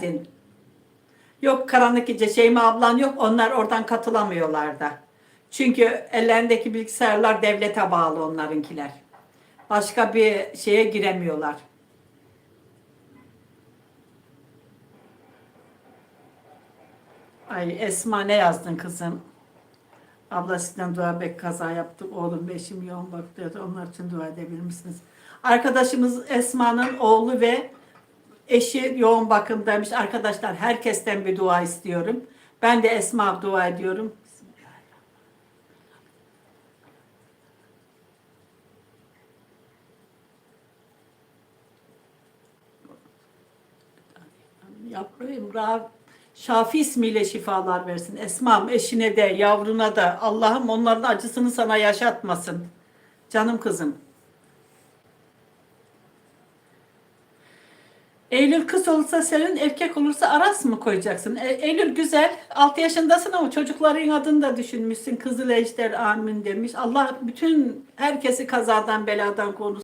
geldin. Yok karanlık gece Şeyma ablan yok onlar oradan katılamıyorlar da. Çünkü ellerindeki bilgisayarlar devlete bağlı onlarınkiler. Başka bir şeye giremiyorlar. Ay Esma ne yazdın kızım? Abla sizden dua bek kaza yaptık. Oğlum beşim yoğun bakıyordu. Onlar için dua edebilir misiniz? Arkadaşımız Esma'nın oğlu ve eşi yoğun bakımdaymış. Arkadaşlar herkesten bir dua istiyorum. Ben de Esma dua ediyorum. Yavrum Rab Şafi ismiyle şifalar versin. Esma'm eşine de yavruna da Allah'ım onların acısını sana yaşatmasın. Canım kızım. Eylül kız olursa Selin, erkek olursa Aras mı koyacaksın? E, Eylül güzel. 6 yaşındasın ama çocukların adını da düşünmüşsün. Kızıl Ejder amin demiş. Allah bütün herkesi kazadan beladan korusun.